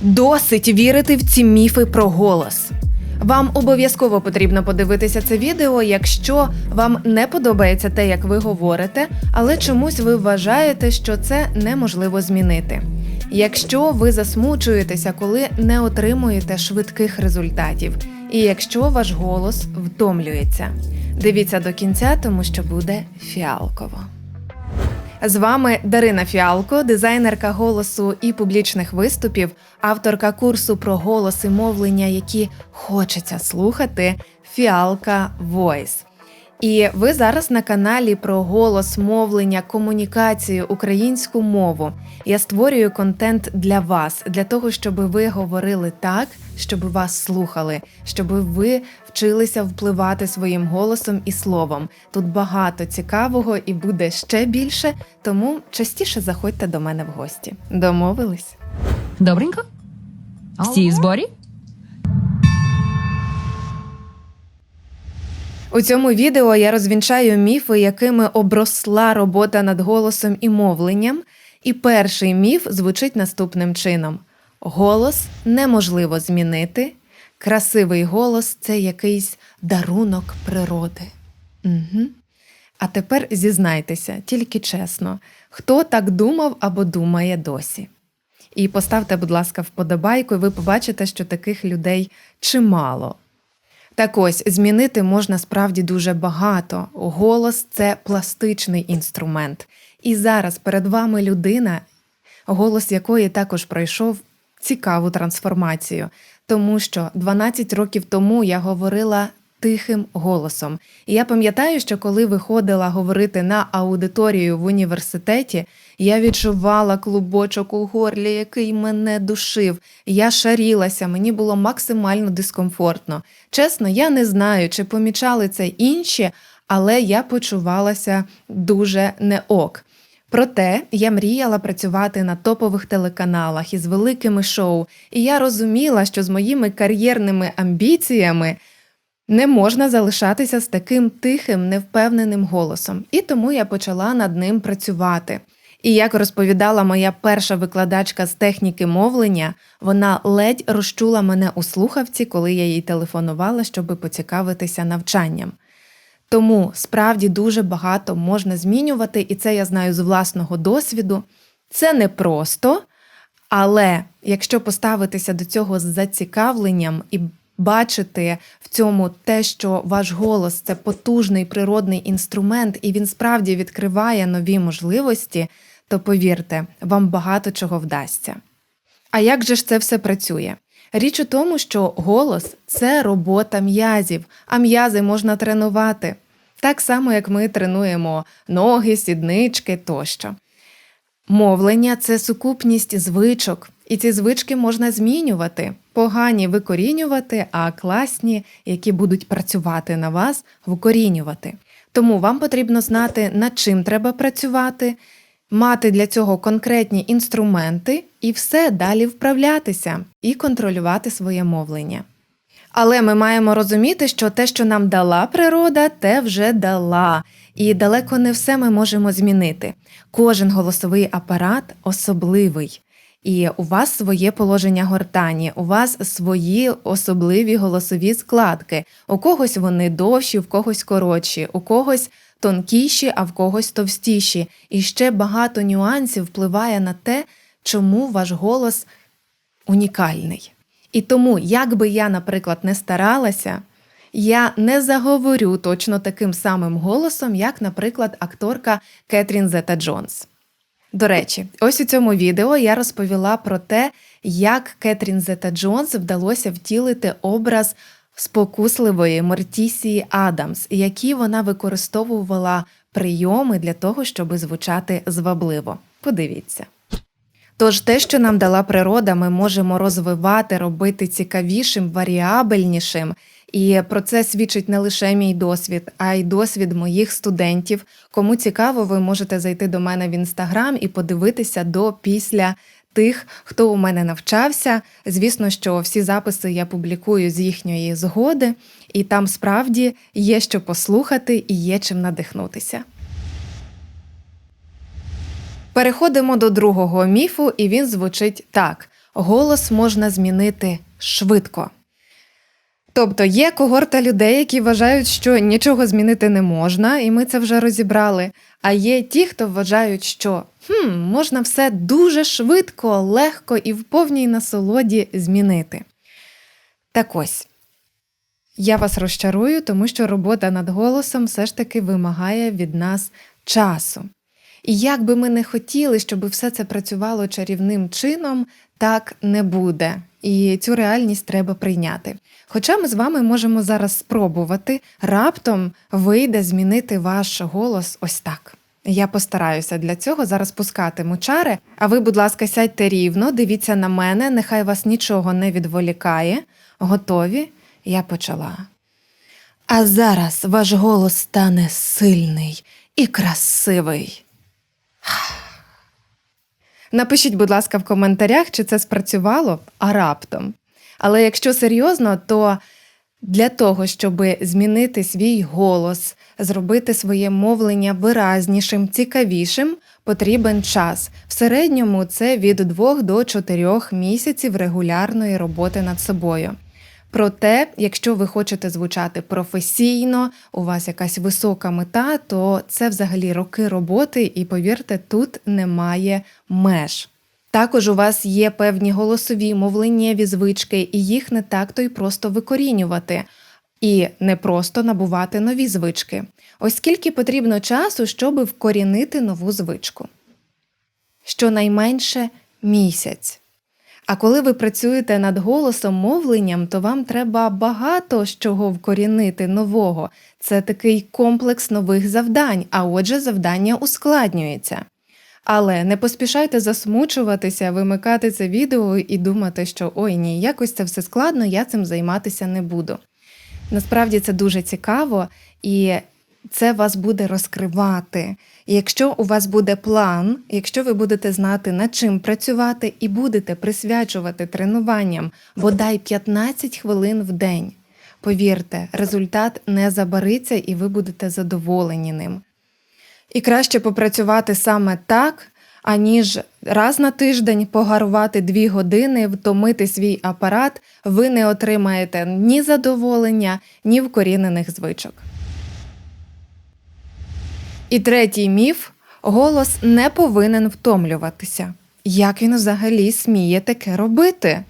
Досить вірити в ці міфи про голос. Вам обов'язково потрібно подивитися це відео, якщо вам не подобається те, як ви говорите, але чомусь ви вважаєте, що це неможливо змінити. Якщо ви засмучуєтеся, коли не отримуєте швидких результатів, і якщо ваш голос втомлюється, дивіться до кінця, тому що буде фіалково. З вами Дарина Фіалко, дизайнерка голосу і публічних виступів, авторка курсу про голос і мовлення, які хочеться слухати. Фіалка Voice. І ви зараз на каналі про голос, мовлення, комунікацію, українську мову. Я створюю контент для вас, для того, щоб ви говорили так, щоб вас слухали, щоб ви вчилися впливати своїм голосом і словом. Тут багато цікавого і буде ще більше, тому частіше заходьте до мене в гості. Домовились? Добренько? Всі в зборі? У цьому відео я розвінчаю міфи, якими обросла робота над голосом і мовленням. І перший міф звучить наступним чином: голос неможливо змінити. Красивий голос це якийсь дарунок природи. Угу. А тепер зізнайтеся, тільки чесно, хто так думав або думає досі. І поставте, будь ласка, вподобайку, і ви побачите, що таких людей чимало. Так ось змінити можна справді дуже багато. Голос це пластичний інструмент. І зараз перед вами людина, голос якої також пройшов цікаву трансформацію, тому що 12 років тому я говорила тихим голосом. І я пам'ятаю, що коли виходила говорити на аудиторію в університеті, я відчувала клубочок у горлі, який мене душив. Я шарілася, мені було максимально дискомфортно. Чесно, я не знаю, чи помічали це інші, але я почувалася дуже не ок. Проте я мріяла працювати на топових телеканалах із великими шоу, і я розуміла, що з моїми кар'єрними амбіціями не можна залишатися з таким тихим, невпевненим голосом, і тому я почала над ним працювати. І як розповідала моя перша викладачка з техніки мовлення, вона ледь розчула мене у слухавці, коли я їй телефонувала, щоби поцікавитися навчанням. Тому справді дуже багато можна змінювати, і це я знаю з власного досвіду. Це непросто, але якщо поставитися до цього з зацікавленням і бачити в цьому те, що ваш голос це потужний природний інструмент, і він справді відкриває нові можливості, то повірте, вам багато чого вдасться. А як же ж це все працює? Річ у тому, що голос це робота м'язів, а м'язи можна тренувати. Так само, як ми тренуємо ноги, сіднички тощо. Мовлення це сукупність звичок, і ці звички можна змінювати, погані викорінювати, а класні, які будуть працювати на вас, викорінювати. Тому вам потрібно знати, над чим треба працювати, мати для цього конкретні інструменти і все далі вправлятися і контролювати своє мовлення. Але ми маємо розуміти, що те, що нам дала природа, те вже дала, і далеко не все ми можемо змінити. Кожен голосовий апарат особливий. І у вас своє положення гортані, у вас свої особливі голосові складки. У когось вони довші, в когось коротші, у когось тонкіші, а в когось товстіші. І ще багато нюансів впливає на те, чому ваш голос унікальний. І тому, як би я, наприклад, не старалася, я не заговорю точно таким самим голосом, як, наприклад, акторка Кетрін Зета Джонс. До речі, ось у цьому відео я розповіла про те, як Кетрін Зета Джонс вдалося втілити образ спокусливої Мортісії Адамс, які вона використовувала прийоми для того, щоб звучати звабливо. Подивіться. Тож те, що нам дала природа, ми можемо розвивати, робити цікавішим, варіабельнішим. І про це свідчить не лише мій досвід, а й досвід моїх студентів. Кому цікаво, ви можете зайти до мене в інстаграм і подивитися до після тих, хто у мене навчався. Звісно, що всі записи я публікую з їхньої згоди, і там справді є що послухати і є чим надихнутися. Переходимо до другого міфу, і він звучить так: голос можна змінити швидко. Тобто є когорта людей, які вважають, що нічого змінити не можна, і ми це вже розібрали. А є ті, хто вважають, що хм, можна все дуже швидко, легко і в повній насолоді змінити. Так ось, я вас розчарую, тому що робота над голосом все ж таки вимагає від нас часу. І як би ми не хотіли, щоб все це працювало чарівним чином, так не буде. І цю реальність треба прийняти. Хоча ми з вами можемо зараз спробувати, раптом вийде змінити ваш голос ось так. Я постараюся для цього зараз пускатиму чари. А ви, будь ласка, сядьте рівно, дивіться на мене, нехай вас нічого не відволікає. Готові? Я почала. А зараз ваш голос стане сильний і красивий. Напишіть, будь ласка, в коментарях, чи це спрацювало, а раптом. Але якщо серйозно, то для того, щоб змінити свій голос, зробити своє мовлення виразнішим, цікавішим, потрібен час. В середньому це від 2 до 4 місяців регулярної роботи над собою. Проте, якщо ви хочете звучати професійно, у вас якась висока мета, то це взагалі роки роботи, і повірте, тут немає меж. Також у вас є певні голосові мовленнєві звички, і їх не так то й просто викорінювати, і не просто набувати нові звички. Ось скільки потрібно часу, щоб вкорінити нову звичку. Щонайменше місяць. А коли ви працюєте над голосом мовленням, то вам треба багато з чого вкорінити нового. Це такий комплекс нових завдань, а отже, завдання ускладнюється. Але не поспішайте засмучуватися, вимикати це відео і думати, що ой ні, якось це все складно, я цим займатися не буду. Насправді це дуже цікаво, і це вас буде розкривати. І якщо у вас буде план, якщо ви будете знати, над чим працювати, і будете присвячувати тренуванням бодай 15 хвилин в день, повірте, результат не забариться і ви будете задоволені ним. І краще попрацювати саме так, аніж раз на тиждень погарувати дві години, втомити свій апарат, ви не отримаєте ні задоволення, ні вкорінених звичок. І третій міф голос не повинен втомлюватися. Як він взагалі сміє таке робити?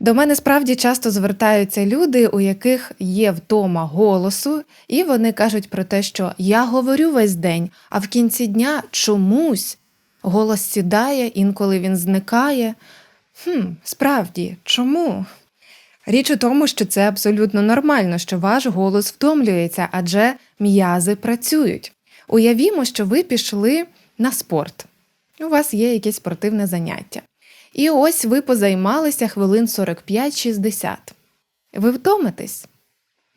До мене справді часто звертаються люди, у яких є втома голосу, і вони кажуть про те, що я говорю весь день, а в кінці дня чомусь голос сідає, інколи він зникає. Хм, справді, чому? Річ у тому, що це абсолютно нормально, що ваш голос втомлюється, адже м'язи працюють. Уявімо, що ви пішли на спорт. У вас є якесь спортивне заняття. І ось ви позаймалися хвилин 45-60. Ви втомитесь.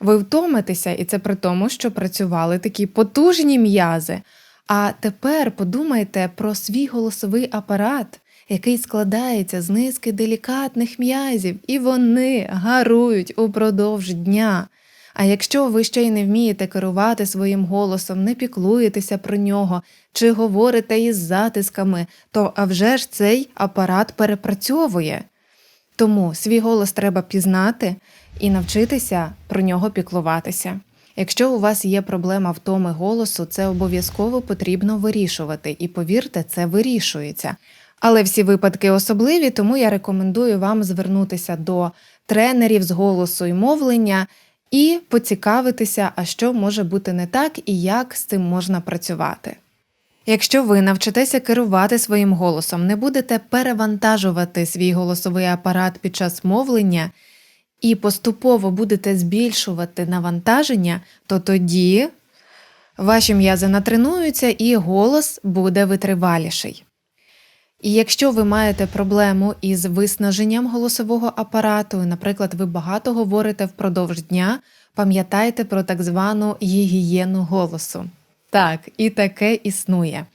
Ви втомитеся, і це при тому, що працювали такі потужні м'язи. А тепер подумайте про свій голосовий апарат, який складається з низки делікатних м'язів, і вони гарують упродовж дня. А якщо ви ще й не вмієте керувати своїм голосом, не піклуєтеся про нього чи говорите із затисками, то а вже ж цей апарат перепрацьовує. Тому свій голос треба пізнати і навчитися про нього піклуватися. Якщо у вас є проблема втоми голосу, це обов'язково потрібно вирішувати, і повірте, це вирішується. Але всі випадки особливі, тому я рекомендую вам звернутися до тренерів з голосу і мовлення і поцікавитися, а що може бути не так і як з цим можна працювати. Якщо ви навчитеся керувати своїм голосом, не будете перевантажувати свій голосовий апарат під час мовлення і поступово будете збільшувати навантаження, то тоді ваші м'язи натренуються і голос буде витриваліший. І якщо ви маєте проблему із виснаженням голосового апарату, наприклад, ви багато говорите впродовж дня, пам'ятайте про так звану гігієну голосу. Так, і таке існує.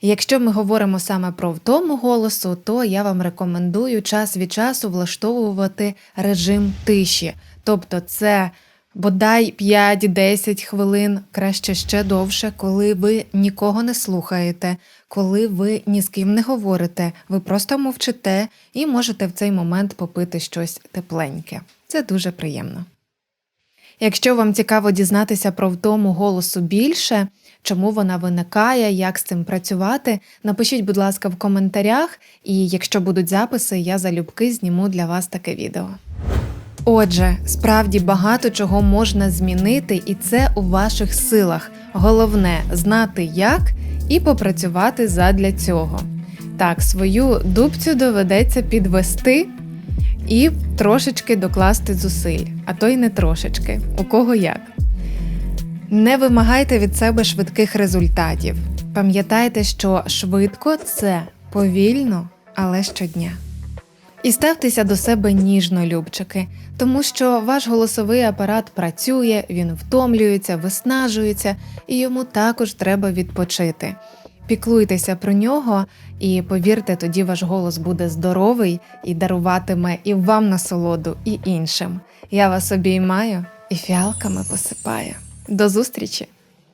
Якщо ми говоримо саме про втому голосу, то я вам рекомендую час від часу влаштовувати режим тиші. Тобто це Бодай 5-10 хвилин, краще ще довше, коли ви нікого не слухаєте, коли ви ні з ким не говорите, ви просто мовчите і можете в цей момент попити щось тепленьке. Це дуже приємно. Якщо вам цікаво дізнатися про втому голосу більше, чому вона виникає, як з цим працювати, напишіть, будь ласка, в коментарях, і якщо будуть записи, я залюбки зніму для вас таке відео. Отже, справді багато чого можна змінити, і це у ваших силах. Головне знати як і попрацювати задля цього. Так, свою дубцю доведеться підвести і трошечки докласти зусиль, а то й не трошечки, у кого як. Не вимагайте від себе швидких результатів. Пам'ятайте, що швидко це повільно, але щодня. І ставтеся до себе ніжно, любчики, тому що ваш голосовий апарат працює, він втомлюється, виснажується, і йому також треба відпочити. Піклуйтеся про нього, і повірте, тоді ваш голос буде здоровий і даруватиме і вам насолоду, і іншим. Я вас обіймаю і фіалками посипаю. До зустрічі!